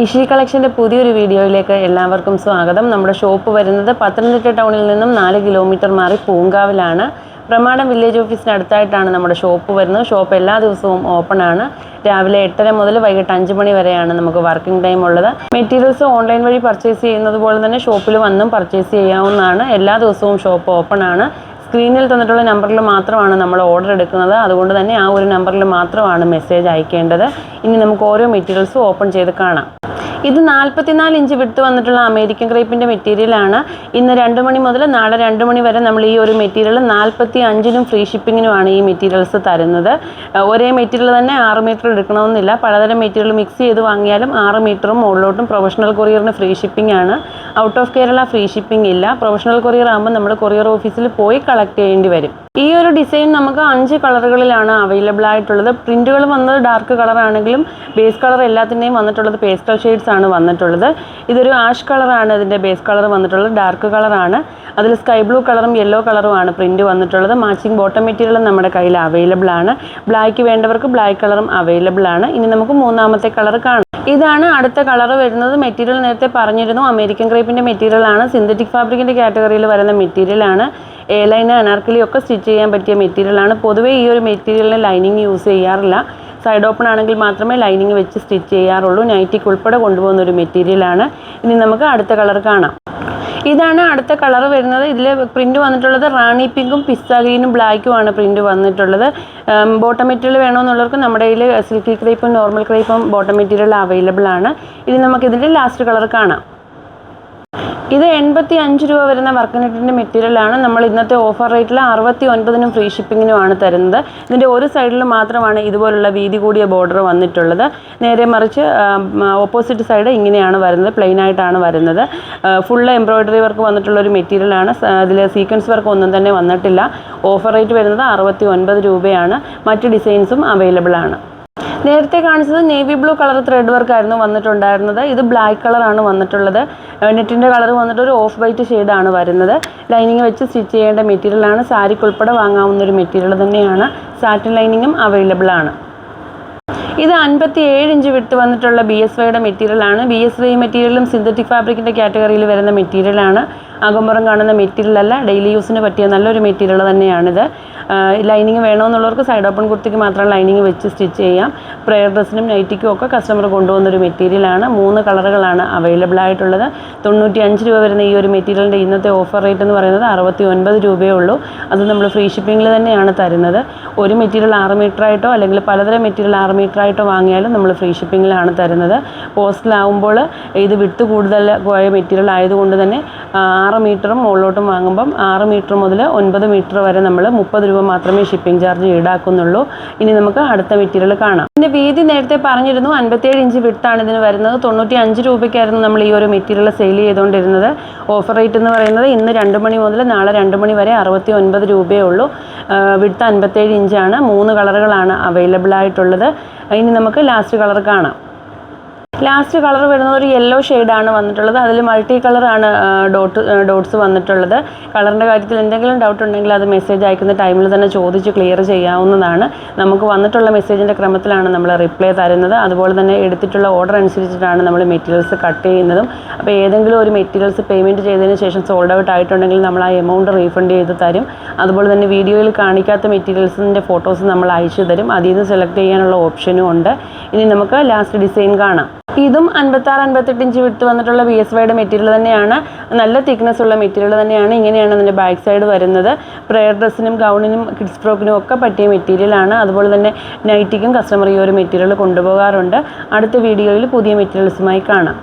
ഇഷി കളക്ഷന്റെ പുതിയൊരു വീഡിയോയിലേക്ക് എല്ലാവർക്കും സ്വാഗതം. നമ്മുടെ ഷോപ്പ് വരുന്നത് പത്തനംതിട്ട ടൗണിൽ നിന്നും നാല് കിലോമീറ്റർ മാറി പൂങ്കാവിലാണ്. പ്രമാണം വില്ലേജ് ഓഫീസിന് അടുത്തായിട്ടാണ് നമ്മുടെ ഷോപ്പ് വരുന്നത്. ഷോപ്പ് എല്ലാ ദിവസവും ഓപ്പൺ ആണ്. രാവിലെ എട്ടര മുതൽ വൈകിട്ട് അഞ്ച് മണി വരെയാണ് നമുക്ക് വർക്കിംഗ് ടൈം ഉള്ളത്. മെറ്റീരിയൽസ് ഓൺലൈൻ വഴി പർച്ചേസ് ചെയ്യുന്നത് പോലെ തന്നെ ഷോപ്പിൽ വന്നും പർച്ചേസ് ചെയ്യാവുന്നതാണ്. എല്ലാ ദിവസവും ഷോപ്പ് ഓപ്പൺ ആണ്. സ്ക്രീനിൽ തന്നിട്ടുള്ള നമ്പറിൽ മാത്രമാണ് നമ്മൾ ഓർഡർ എടുക്കുന്നത്. അതുകൊണ്ട് തന്നെ ആ ഒരു നമ്പറിൽ മാത്രമാണ് മെസ്സേജ് അയക്കേണ്ടത്. ഇനി നമുക്ക് ഓരോ മെറ്റീരിയൽസും ഓപ്പൺ ചെയ്ത് കാണാം. ഇത് നാൽപ്പത്തിനാല് ഇഞ്ച് വിട്ട് വന്നിട്ടുള്ള അമേരിക്കൻ ക്രേപ്പിന്റെ മെറ്റീരിയലാണ് ഇന്ന് രണ്ട് മണി മുതൽ നാളെ രണ്ട് മണി വരെ നമ്മൾ ഈ ഒരു മെറ്റീരിയൽ നാൽപ്പത്തി അഞ്ചിനും ഫ്രീ ഷിപ്പിങ്ങിനുമാണ് ഈ മെറ്റീരിയൽസ് തരുന്നത്. ഒരേ മെറ്റീരിയൽ തന്നെ ആറ് മീറ്റർ എടുക്കണമെന്നില്ല. പലതരം മെറ്റീരിയൽ മിക്സ് ചെയ്ത് വാങ്ങിയാലും ആറ് മീറ്ററും മുകളിലോട്ടും പ്രൊഫഷണൽ കൊറിയറിന് ഫ്രീ ഷിപ്പിംഗ് ആണ്. Out of Kerala free shipping ഇല്ല. പ്രൊഫഷണൽ കൊറിയർ ആകുമ്പോൾ നമ്മൾ കൊറിയർ ഓഫീസിൽ പോയി കളക്ട് ചെയ്യേണ്ടി വരും. ഈ ഒരു ഡിസൈൻ നമുക്ക് അഞ്ച് കളറുകളിലാണ് അവൈലബിൾ ആയിട്ടുള്ളത്. പ്രിന്റുകൾ വന്നത് ഡാർക്ക് കളർ ആണെങ്കിലും ബേസ് കളർ എല്ലാത്തിന്റെയും വന്നിട്ടുള്ളത് പേസ്റ്റൽ ഷെയ്ഡ്സ് ആണ് വന്നിട്ടുള്ളത്. ഇതൊരു ആഷ് കളറാണ് ഇതിന്റെ ബേസ് കളർ വന്നിട്ടുള്ളത്. ഡാർക്ക് കളറാണ് അതിൽ സ്കൈ ബ്ലൂ കളറും യെല്ലോ കളറുമാണ് പ്രിന്റ് വന്നിട്ടുള്ളത്. മാച്ചിങ് ബോട്ടം മെറ്റീരിയലും നമ്മുടെ കയ്യിൽ അവൈലബിൾ ആണ്. ബ്ലാക്ക് വേണ്ടവർക്ക് ബ്ലാക്ക് കളറും അവൈലബിൾ ആണ്. ഇനി നമുക്ക് മൂന്നാമത്തെ കളർ കാണാം. ഇതാണ് അടുത്ത കളർ വരുന്നത്. മെറ്റീരിയൽ നേരത്തെ പറഞ്ഞിരുന്നു. അമേരിക്കൻ ക്രേപ്പിന്റെ മെറ്റീരിയലാണ് സിന്തറ്റിക് ഫാബ്രിക്കിന്റെ കാറ്റഗറിയിൽ വരുന്ന മെറ്റീരിയൽ ആണ്. എ ലൈൻ അനാർക്കലി ഒക്കെ സ്റ്റിച്ച് ചെയ്യാൻ പറ്റിയ മെറ്റീരിയലാണ് പൊതുവേ ഈ ഒരു മെറ്റീരിയലിന് ലൈനിങ് യൂസ് ചെയ്യാറില്ല. സൈഡ് ഓപ്പൺ ആണെങ്കിൽ മാത്രമേ ലൈനിങ് വെച്ച് സ്റ്റിച്ച് ചെയ്യാറുള്ളൂ. നൈറ്റിക്ക് ഉൾപ്പെടെ കൊണ്ടുപോകുന്ന ഒരു മെറ്റീരിയലാണ് ഇനി നമുക്ക് അടുത്ത കളർ കാണാം. ഇതാണ് അടുത്ത കളർ വരുന്നത്. ഇതിൽ പ്രിന്റ് വന്നിട്ടുള്ളത് റാണി പിങ്കും പിസ്ത ഗ്രീനും ബ്ലാക്കുമാണ് പ്രിന്റ് വന്നിട്ടുള്ളത്. ബോട്ടം മെറ്റീരിയൽ വേണമെന്നുള്ളവർക്ക് നമ്മുടെ കയ്യിൽ സിൽക്കി ക്രേപ്പും നോർമൽ ക്രേപ്പും ബോട്ടം മെറ്റീരിയൽ അവൈലബിൾ ആണ്. ഇനി നമുക്കിതിന്റെ ലാസ്റ്റ് കളർ കാണാം. ഇത് എൺപത്തി അഞ്ച് രൂപ വരുന്ന വർക്കനെറ്റിന്റെ മെറ്റീരിയലാണ്. നമ്മൾ ഇന്നത്തെ ഓഫർ റേറ്റിൽ അറുപത്തി ഒൻപതിനും ഫ്രീ ഷിപ്പിങ്ങിനുമാണ് തരുന്നത്. ഇതിന്റെ ഒരു സൈഡിൽ മാത്രമാണ് ഇതുപോലുള്ള വീതി കൂടിയ ബോർഡർ വന്നിട്ടുള്ളത്. നേരെ മറിച്ച് ഓപ്പോസിറ്റ് സൈഡ് ഇങ്ങനെയാണ് വരുന്നത്. പ്ലെയിൻ ആയിട്ടാണ് വരുന്നത്. ഫുൾ എംബ്രോയ്ഡറി വർക്ക് വന്നിട്ടുള്ള ഒരു മെറ്റീരിയലാണ്. അതിൽ സീക്വൻസ് വർക്ക് ഒന്നും തന്നെ വന്നിട്ടില്ല. ഓഫർ റേറ്റ് വരുന്നത് അറുപത്തി ഒൻപത് രൂപയാണ്. മറ്റ് ഡിസൈൻസും അവൈലബിൾ ആണ്. നേരത്തെ കാണിച്ചത് navy blue colour thread work ആയിരുന്നു വന്നിട്ടുണ്ടായിരുന്നത്. ഇത് ബ്ലാക്ക് കളറാണ് വന്നിട്ടുള്ളത്. നെറ്റിന്റെ കളർ വന്നിട്ട് ഒരു ഓഫ് വൈറ്റ് ഷെയ്ഡാണ് വരുന്നത്. ലൈനിങ് വെച്ച് സ്റ്റിച്ച് ചെയ്യേണ്ട മെറ്റീരിയലാണ് സാരിക്ക് ഉൾപ്പെടെ വാങ്ങാവുന്ന ഒരു മെറ്റീരിയൽ തന്നെയാണ്. സാറ്റിൻ ലൈനിങ്ങും അവൈലബിൾ ആണ്. ഇത് അൻപത്തി ഏഴ് ഇഞ്ച് വിട്ട് വന്നിട്ടുള്ള ബി എസ് വൈയുടെ മെറ്റീരിയലാണ് ബി എസ് വൈ മെറ്റീരിയലും സിന്തറ്റിക് ഫാബ്രിക്കിന്റെ കാറ്റഗറിയിൽ വരുന്ന മെറ്റീരിയലാണ് അകമ്പുറം കാണുന്ന മെറ്റീരിയലല്ല ഡെയിലി യൂസിന് പറ്റിയ നല്ലൊരു മെറ്റീരിയൽ തന്നെയാണിത്. ലൈനിങ് വേണമെന്നുള്ളവർക്ക് സൈഡ് ഓപ്പൺ കുർത്തിക്ക് മാത്രം ലൈനിങ് വെച്ച് സ്റ്റിച്ച് ചെയ്യാം. പ്രെയർ ഡ്രസ്സിനും നൈറ്റിക്കും ഒക്കെ കസ്റ്റമർ കൊണ്ടുവന്നൊരു മെറ്റീരിയലാണ് മൂന്ന് കളറുകളാണ് അവൈലബിൾ ആയിട്ടുള്ളത്. തൊണ്ണൂറ്റി അഞ്ച് രൂപ വരുന്ന ഈ ഒരു മെറ്റീരിയലിന്റെ ഇന്നത്തെ ഓഫർ റേറ്റ് എന്ന് പറയുന്നത് അറുപത്തി ഒൻപത് രൂപയേ ഉള്ളൂ. അത് നമ്മൾ ഫ്രീ ഷിപ്പിങ്ങിൽ തന്നെയാണ് തരുന്നത്. ഒരു മെറ്റീരിയൽ ആറ് മീറ്റർ ആയിട്ടോ അല്ലെങ്കിൽ പലതരം മെറ്റീരിയൽ ആറ് മീറ്റർ ആയിട്ടോ വാങ്ങിയാലും നമ്മൾ ഫ്രീ ഷിപ്പിങ്ങിലാണ് തരുന്നത്. പോസ്റ്റിലാവുമ്പോൾ ഇത് വിട്ട് കൂടുതൽ പോയ മെറ്റീരിയൽ ആയതുകൊണ്ട് തന്നെ ആറ് മീറ്ററും മുകളിലോട്ടും വാങ്ങുമ്പം ആറ് മീറ്റർ മുതൽ ഒൻപത് മീറ്റർ വരെ നമ്മൾ മുപ്പത് രൂപ മാത്രമേ ഷിപ്പിംഗ് ചാർജ് ഈടാക്കുന്നുള്ളൂ. ഇനി നമുക്ക് അടുത്ത മെറ്റീരിയൽ കാണാം. ഇതിന്റെ വീതി നേരത്തെ പറഞ്ഞിരുന്നു അൻപത്തേഴ് ഇഞ്ച് വിട്ടാണ് ഇതിന് വരുന്നത്. തൊണ്ണൂറ്റി അഞ്ച് രൂപയ്ക്കായിരുന്നു നമ്മൾ ഈ ഒരു മെറ്റീരിയൽ സെയിൽ ചെയ്തുകൊണ്ടിരുന്നത്. ഓഫർ റേറ്റ് എന്ന് പറയുന്നത് ഇന്ന് രണ്ട് മണി മുതൽ നാളെ രണ്ട് മണി വരെ അറുപത്തി ഒൻപത് രൂപയേ ഉള്ളൂ. വിട്ട് അൻപത്തേഴ് ഇഞ്ചാണ്. മൂന്ന് കളറുകളാണ് അവൈലബിൾ ആയിട്ടുള്ളത്. ഇനി നമുക്ക് ലാസ്റ്റ് കളർ കാണാം. ലാസ്റ്റ് കളർ വരുന്നത് ഒരു യെല്ലോ ഷെയ്ഡാണ് വന്നിട്ടുള്ളത്. അതിൽ മൾട്ടി കളറാണ് ഡോട്ട് ഡോട്ട്സ് വന്നിട്ടുള്ളത്. കളറിന്റെ കാര്യത്തിൽ എന്തെങ്കിലും ഡൗട്ട് ഉണ്ടെങ്കിൽ അത് മെസ്സേജ് അയക്കുന്ന ടൈമിൽ തന്നെ ചോദിച്ച് ക്ലിയർ ചെയ്യാവുന്നതാണ്. നമുക്ക് വന്നിട്ടുള്ള മെസ്സേജിന്റെ ക്രമത്തിലാണ് നമ്മൾ റിപ്ലൈ തരുന്നത്. അതുപോലെ തന്നെ എടുത്തിട്ടുള്ള ഓർഡർ അനുസരിച്ചിട്ടാണ് നമ്മൾ മെറ്റീരിയൽസ് കട്ട് ചെയ്യുന്നതും. അപ്പോൾ ഏതെങ്കിലും ഒരു മെറ്റീരിയൽസ് പേയ്മെന്റ് ചെയ്തതിന് ശേഷം സോൾഡ് ഔട്ട് ആയിട്ടുണ്ടെങ്കിൽ നമ്മൾ ആ എമൗണ്ട് റീഫണ്ട് ചെയ്ത് തരും. അതുപോലെ തന്നെ വീഡിയോയിൽ കാണിക്കാത്ത മെറ്റീരിയൽസിന്റെ ഫോട്ടോസ് നമ്മൾ അയച്ചു തരും. അതിൽ നിന്ന് സെലക്ട് ചെയ്യാനുള്ള ഓപ്ഷനും ഉണ്ട്. ഇനി നമുക്ക് ലാസ്റ്റ് ഡിസൈൻ കാണാം. ഇതും അൻപത്താറ് അൻപത്തെട്ട് ഇഞ്ച് വിട്ട് വന്നിട്ടുള്ള ബി എസ് വൈയുടെ മെറ്റീരിയൽ തന്നെയാണ്. നല്ല തിക്നെസ് ഉള്ള മെറ്റീരിയൽ തന്നെയാണ് ഇങ്ങനെയാണ് അതിന്റെ ബാക്ക് സൈഡ് വരുന്നത്. പ്രെയർ ഡ്രസ്സിനും ഗൗണിനും കിഡ്സ് ഫ്രോക്കിനും ഒക്കെ പറ്റിയ മെറ്റീരിയലാണ് അതുപോലെ തന്നെ നൈറ്റിക്കും കസ്റ്റമർ ഈ ഒരു മെറ്റീരിയൽ കൊണ്ടുപോകാറുണ്ട്. അടുത്ത വീഡിയോയിൽ പുതിയ മെറ്റീരിയൽസുമായി കാണാം.